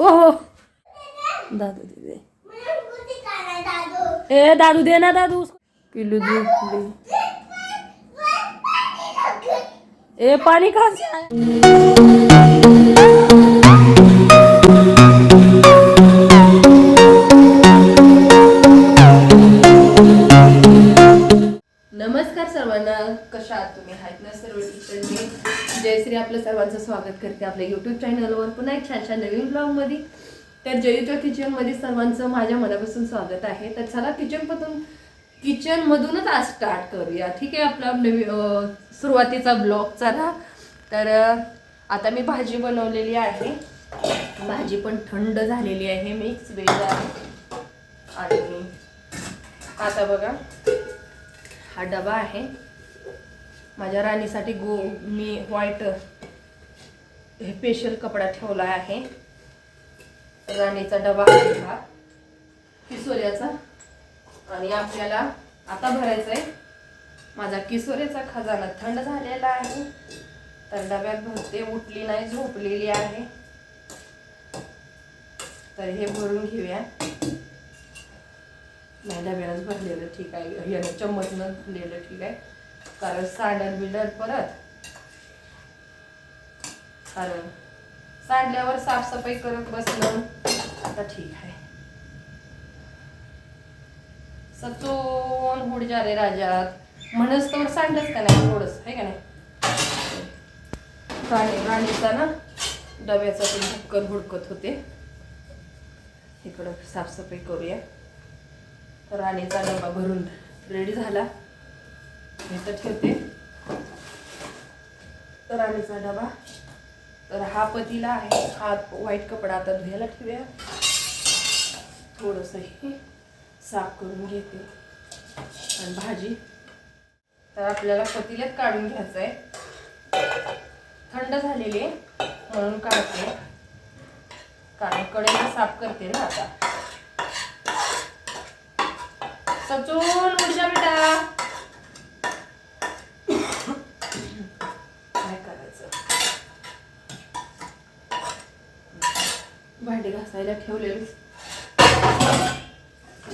ओ हो. दादू दे दे. ए दादू दे ना दादू. पिलू दूध दे. ए पानी कहाँ सर्वांना कशा आहात तुम्ही आहेत ना? सर्व मी जयश्री आपलं सर्वांचं स्वागत करते आपल्या यूट्यूब चॅनलवर पुन्हा एक छान छान नवीन ब्लॉगमध्ये तर जयच्या किचनमध्ये सर्वांचं माझ्या मनापासून स्वागत आहे. तर चला किचनपासून किचनमधूनच आज स्टार्ट करूया. ठीक आहे आपला नवी सुरुवातीचा ब्लॉग चला. तर आता मी भाजी बनवलेली आहे. भाजी पण थंड झालेली आहे. मिक्स वेज आहे. आणि आता बघा. हा डबा आहे. माझ्या राणीसाठी गो मी व्हाईट हे स्पेशल कपडा ठेवला आहे. राणीचा डबा आहे हा. किसोऱ्याचा. आणि आपल्याला आता भरायचा आहे माझा किसोऱ्याचा खजाना थंड झालेला आहे. तर डब्यात भरते उठली नाही झोपलेली आहे. तर हे भरून घेऊया. नाही डब्यानंच भरलेलं ठीक आहे. यानं चम्मचनं भरलेलं ठीक आहे. कारण सांडल बिल्डर परत कारण सांडल्यावर साफसफाई करत बसलं आता ठीक आहे. सचोन हुड जा रे राजात. म्हणस तर सांडच का नाही थोडस आहे का नाही? राणी राणीचा ना डब्याचा ते ढक्कन हुडकत होते. इकडं साफसफाई करूया. राणीचा डबा भरून रेडी झाला. मी तर ठेवते. तर राणीचा डबा. तर हा पतीला आहे. हा व्हाईट कपडा आता धुयाला ठेवूया. थोडंसं हे साफ करून घेते. आणि भाजी. तर आपल्याला पतीलाच काढून घ्यायचं आहे थंड झालेली आहे म्हणून काढते. कारण कडेला साफ करते ना आता. सचून उठ जा बेटा. काय करायचं? भांडी घासायला ठेवलेली.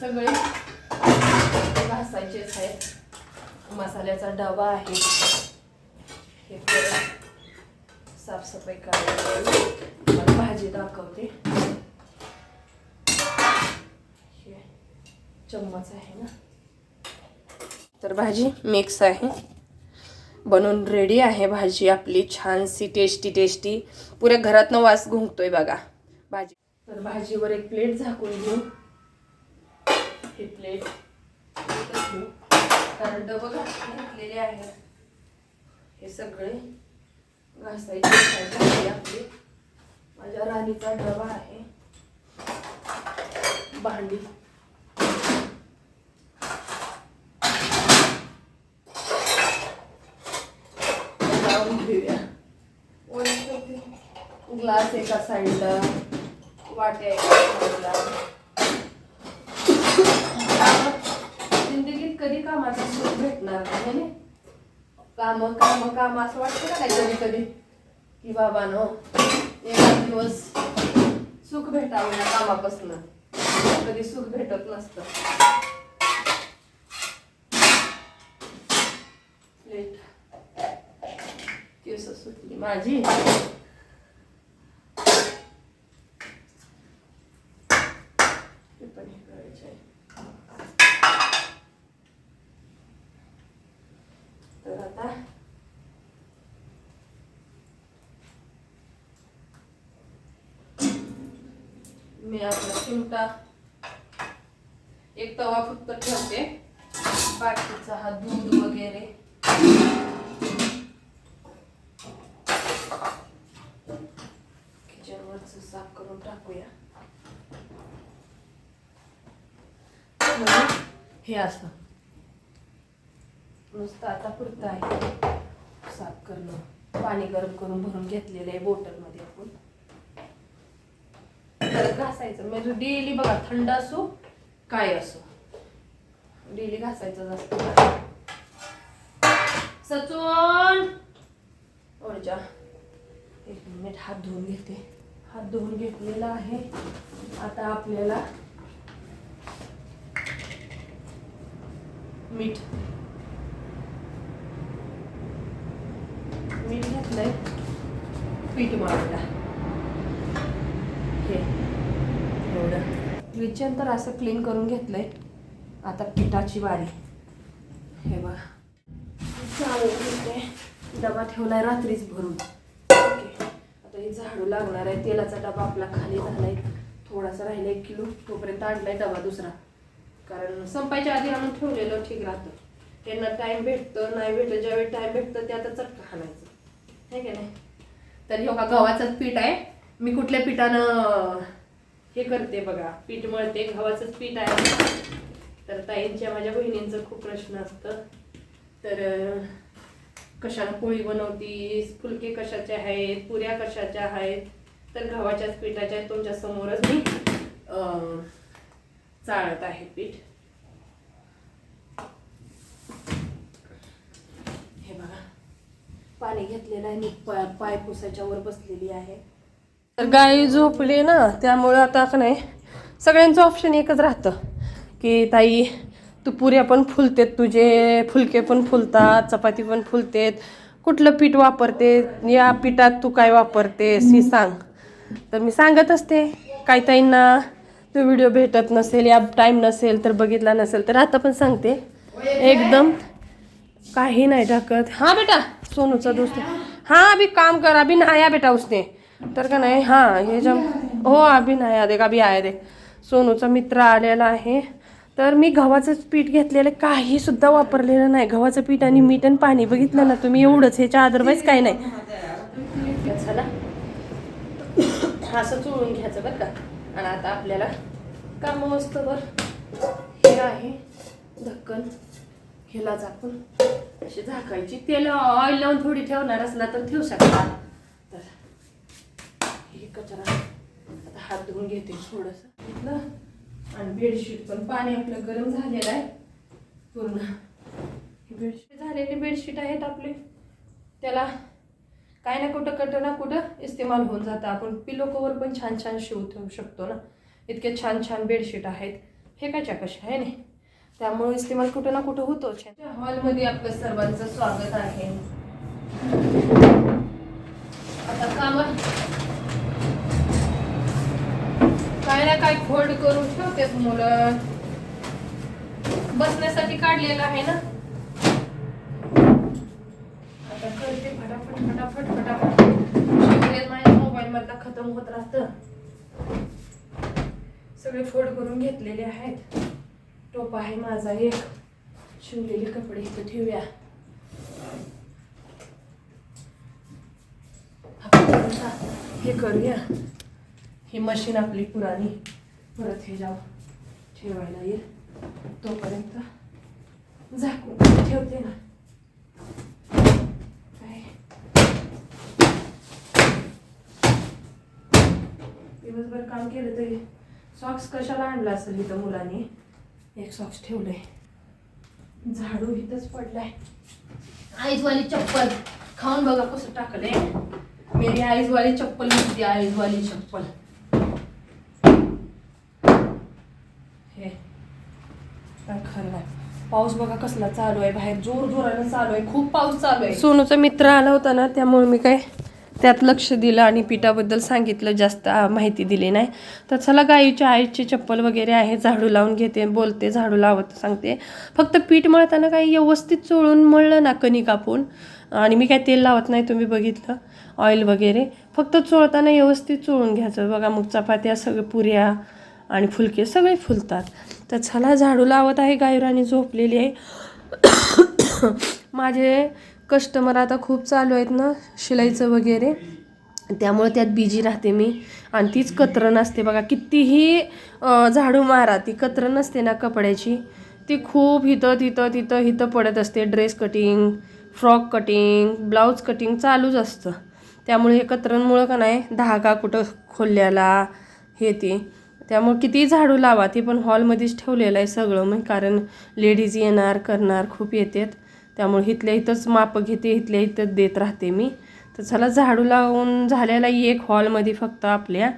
सगळे घासायचेच आहेत. मसाल्याचा डबा आहे. हे साफसफाई करायला भाजी दाखवते हे चम्मच आहे ना. तर भाजी मिक्स आहे. बनवून रेडी आहे भाजी आपली. छानशी टेस्टी टेस्टी पुऱ्या घरातनं वास घुंकतोय बघा. भाजी. तर भाजीवर एक प्लेट झाकून घेऊ. हे प्लेट घेऊ. कारण डबं घासून घेतलेले आहे हे सगळे घासायचे आपली. माझ्या राणीचा डबा आहे. भांडी लावून घेऊया ग्लास एका साईडला वाट्या एका साईडला जिंदगीत कधी कामाचा सुख भेटणार नाही काम काम काम असं वाटतं का नाही कधी कधी की बाबा नो एक दिवस सुख भेटावं या कामापासून. कधी सुख भेटत नसतं. लेट केस सुटली. माझी ते पण हे आहे. तर आता मी आपला चिमटा एक तवा फक्त ठेवते बाकीचा हा दूध वगैरे किचनवरच साफ करून टाकूया म्हणजे हे असं. नुसतं आता पुरतं आहे. साफ करणं. पाणी गरम करून भरून घेतलेलं आहे बॉटलमध्ये आपण. परत घासायचं. म्हणजे डेली बघा थंड असो काय असो. डेली घासायचं जास्त. सचून ओळच्या एक मिनिट हात धुवून घेते. हात धुवून घेतलेला आहे. आता आपल्याला मीठ. मीठ घातलंय. पीठ माळला हे. एवढं. क्लिचन तर असं क्लीन करून घेतलंय. आता पिठाची वारी. हे बघा. चालू डबा ठेवलाय रात्रीच भरून. ओके. आता हे झाडू लागणार आहे. तेलाचा डबा आपला खाली झालाय. थोडासा राहिला एक किलो. तोपर्यंत आणलाय डबा दुसरा. कारण संपायच्या आधी आणून ठेवलेलं ठीक राहतं. त्यांना टाईम भेटतं नाही भेटतं ज्यावेळी टाईम भेटतं ते आता चटका खाणायचं आहे का नाही? तर हे बघा गव्हाचंच पीठ आहे. मी कुठल्या पिठानं हे करते बघा पीठ मळते. गव्हाचंच पीठ आहे. तर ताईंच्या माझ्या बहिणींचं खूप प्रश्न असतं. तर कशानं पोळी बनवतीस? फुलके कशाचे आहेत? पुऱ्या कशाच्या आहेत? तर गव्हाच्याच पिठाच्या आहेत तुमच्या समोरच. मी चाळत आहे पीठ. हे बघा. पाणी घेतलेलं आहे मी पाय पाय पुसायच्या वर बसलेली आहे. तर गाय झोपली ना त्यामुळं आता का नाही. सगळ्यांचं ऑप्शन एकच राहतं की ताई तू पुऱ्या पण फुलतेत तुझे फुलके पण फुलतात चपाती पण फुलतेत कुठलं पीठ वापरते या पिठात तू काय वापरतेस ही सांग. तर मी सांगत असते काही ताईंना तो व्हिडिओ भेटत नसेल या टाईम नसेल तर बघितला नसेल तर आता पण सांगते. एकदम काही नाही टाकत हां बेटा सोनूचा दोस्त. हां अभी काम कर अभी नहाया बेटा उसने. तर का नाही? हां हे जम हो अभी नाही देख अभी आया देख. सोनूचा मित्र आलेला आहे. तर मी गव्हाचंच पीठ घेतलेलं काही सुद्धा वापरलेलं नाही. गव्हाचं पीठ आणि मीठ आणि पाणी बघितलं ना तुम्ही? एवढंच ह्याच्या अदरवाईज काही नाही. चला. असं चोळून घ्यायचं बरं का. आणि आता आपल्याला काम हे आहे ढक्कन. ह्याला आपण अशी झाकायची. तेल ऑइल लावून थोडी ठेवणार असला तर ठेवू शकता. तर हे कचरा आता हात धुवून घेते थोडंसं. घेतलं आणि बेडशीट पण पाणी आपलं गरम झालेलं आहे. पूर्ण. बेडशीट झालेले बेडशीट आहेत आपले. त्याला काय ना कुठं कुठं ना कुठं इस्तेमाल होऊन जातं. आपण पिलो कवर पण छान छान शिव ठेवू शकतो ना. इतके छान छान बेडशीट आहेत. हे फेकायच्या कशा आहे नाही? त्यामुळे इस्तेमाल कुठं ना कुठं होतो छान हॉलमध्ये आपलं सर्वांचं स्वागत आहे. आता काम. काय ना काय फोल्ड करून ठेवते मुलं. बसण्यासाठी काढलेलं आहे ना आता करते फटाफट फटाफट फटाफट शिवलेलं माझ्या मोबाईल मधला खतम होत राहतं. सगळे फोड करून घेतलेले आहेत. टोप आहे माझा एक. शिवलेले कपडे इथं ठेवूया. हे करूया. ही मशीन आपली पुराणी. परत हे जाऊ. ठेवायला येईल. तोपर्यंत झाकून ठेवते ना काय दिवसभर काम केलं तरी सॉक्स कशाला आणला असेल इथं मुलांनी? एक सॉक्स ठेवलंय. झाडू इथंच पडलाय. आईजवाली चप्पल. खाऊन बघा कसं टाकलंय. मेरी आईजवाली चप्पल म्हणते आईजवाली चप्पल. हे. काय पाऊस बघा कसला चालू आहे. बाहेर जोर जोरानं चालू आहे. खूप पाऊस चालू आहे. सोनूचा मित्र आला होता ना त्यामुळे मी काय त्यात लक्ष दिलं आणि पिठाबद्दल सांगितलं जास्त माहिती दिली नाही. तर चला गाईच्या आईची चप्पल वगैरे आहे झाडू लावून घेते बोलते झाडू लावत सांगते. फक्त पीठ मळताना काही व्यवस्थित चोळून मळलं ना कणी कापून आणि मी काय तेल लावत नाही तुम्ही बघितलं? ऑइल वगैरे. फक्त चोळताना व्यवस्थित चोळून घ्यायचं. बघा मग चपात्या सगळं पुऱ्या आणि फुलके सगळे फुलतात. तर चला झाडू लावत आहे गायराणी झोपलेली आहे. माझे कस्टमर आता खूप चालू आहेत ना शिलाईचं वगैरे. त्यामुळे त्यात बिजी राहते मी. आणि तीच कतरण असते बघा कितीही झाडू मारा ती कतरण असते ना कपड्याची. ती खूप हिथं तिथं तिथं इथं पडत असते. Dress cutting frock cutting blouse cutting चालूच असतं. त्यामुळे हे कतरणमुळं का नाही धागा कुठं खोल्याला हे ते. त्यामुळे किती झाडू लावा ती पण हॉलमध्येच ठेवलेलं आहे सगळं मग कारण लेडीज येणार करणार खूप येतात. त्यामुळे इथल्या इथंच माप घेते इथल्या इथंच देत राहते मी. तर चला झाडू लावून झालेला एक हॉलमध्ये फक्त आपल्या.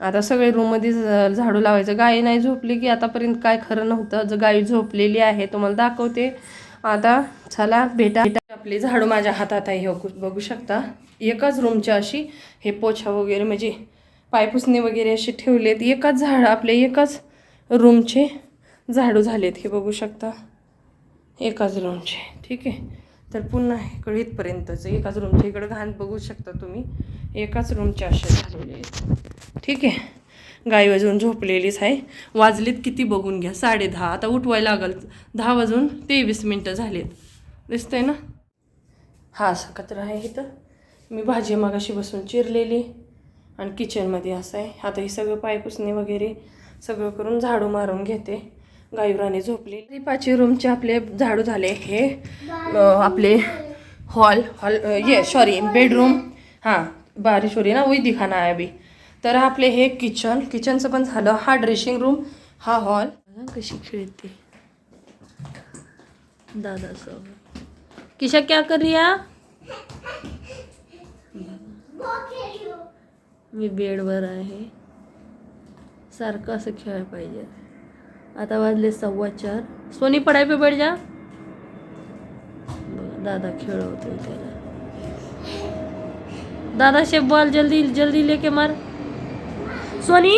आता सगळे रूममध्ये झाडू लावायचं. गाई नाही झोपली की आतापर्यंत काय खरं नव्हतं. जर गाई झोपलेली आहे तुम्हाला दाखवते. आता चला भेटा. आपली झाडू माझ्या हातात आहे हे बघू बघू शकता. एकाच रूमची अशी हे पोछा वगैरे म्हणजे पायपुसणी वगैरे असे ठेवलेत. एकाच झाड आपले एकाच रूमचे झाडू झालेत हे बघू शकता. एकाच रूमचे ठीक आहे? तर पुन्हा इकडे इथपर्यंतच एकाच रूमच्या इकडं घाण बघू शकता तुम्ही. एकाच रूमचे असे झालेले आहेत. ठीक आहे? गाई वाजवून झोपलेलीच आहे. वाजलीत किती बघून घ्या. साडे दहा. आता उठवायला लागल. दहा वाजून तेवीस मिनटं झालेत. दिसतंय ना? हा असा कचरा आहे इथं. मी भाजी मागाशी बसून चिरलेली. आणि किचनमध्ये असं आहे. आता हे सगळं पायपुसणे वगैरे सगळं करून झाडू मारून घेते. गायुराने झोपली पाचवी रूमचे आपले झाडू झाले. हे आपले हॉल हॉल ये सॉरी बेडरूम हां बारी सॉरी ना वही दिखाना आहे अभी. तर आपले हे किचन किचनचं पण झालं. हा ड्रेसिंग रूम हा हॉल कशी खेळते. दादा किशा क्या कर रही है? मी बेडवर आहे. सारखं असं खेळायला पाहिजे. आता वाजले सव्वा चार. सोनी पढ़ाई पे बैठ जा. दादा खेळवतोय त्याला. दादा से बॉल जल्दी जल्दी लेके मार. सोनी,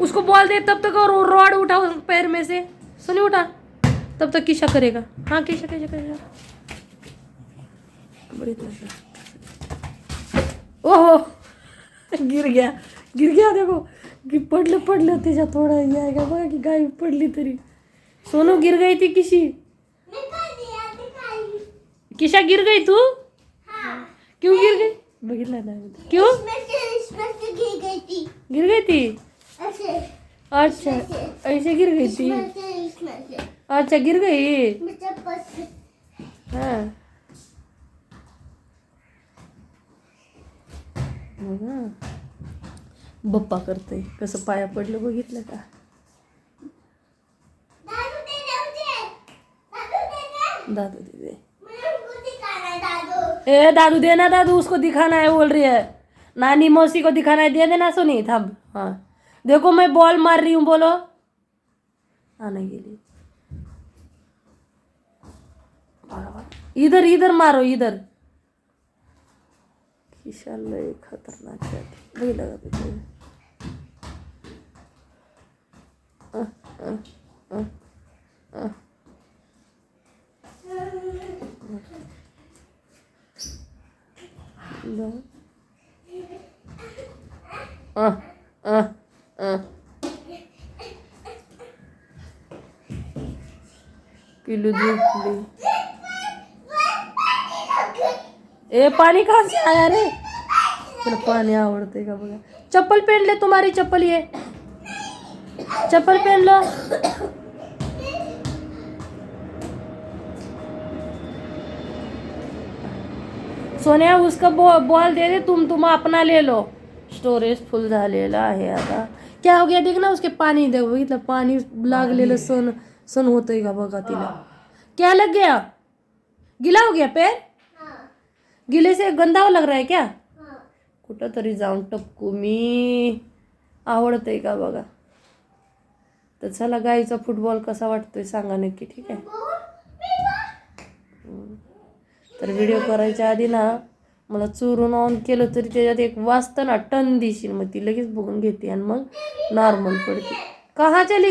उसको बॉल दे, तब तक और रॉड उठाओ पैर में से. सोनी उठा. तब तक किशा करेगा. हाँ किशा किशा बड़ी ओहो, गिर गया. गिर गया, देखो. की पडलं पडलं त्याच्यात थोडा. हे का बघा की गाय पडली तरी. सोनू गिर गई ती किशी? किशा गिर गई तू? क्यों गिर गई बघितलं ना क्यों? गिर गई थी अच्छा ऐसे गिर गई थी अच्छा गिर गई हाँ. बघा. बप्पा करतोय कसं पाया पडलं बघितलं का? दादू दे दे. ए दादू दे ना दादू उसको दिखाना है बोल रही है. नानी मौसी को दिखाना है दे देना सुनी थब हाँ. देखो मैं बॉल मार रही हूँ बोलो. आने के लिए। इधर इधर मारो इधर. खतरनाक है. लगा पिलू झोपली ए पानी कहाँ से आया रे? तुला पानी आवडते का बघा चप्पल पहन ले तुम्हारी चप्पल ये। चप्पल पहन लो। सोन्या उसका बॉ बॉल दे दे तुम तुम अपना ले लो। स्टोरेज फुल झालेला आहे आता। क्या हो गया देख ना उसके पानी दे बघितलं पाणी लागलेलं सण सण होतंय का बघा तिला? क्या लग गया? गिला हो गया पैर? गिले से गंदा लग रहा है क्या? कुठं तरी जाऊन टपकू मी. आवडतंय का बघा? तर चला गाईचा फुटबॉल कसा वाटतोय सांगा नक्की ठीक आहे. तर व्हिडिओ करायच्या आधी ना मला चोरून ऑन केलं तरी त्याच्यात एक वाजतं ना टन दिशील. मग ती लगेच बघून घेते आणि मग नॉर्मल पडते. कहा चली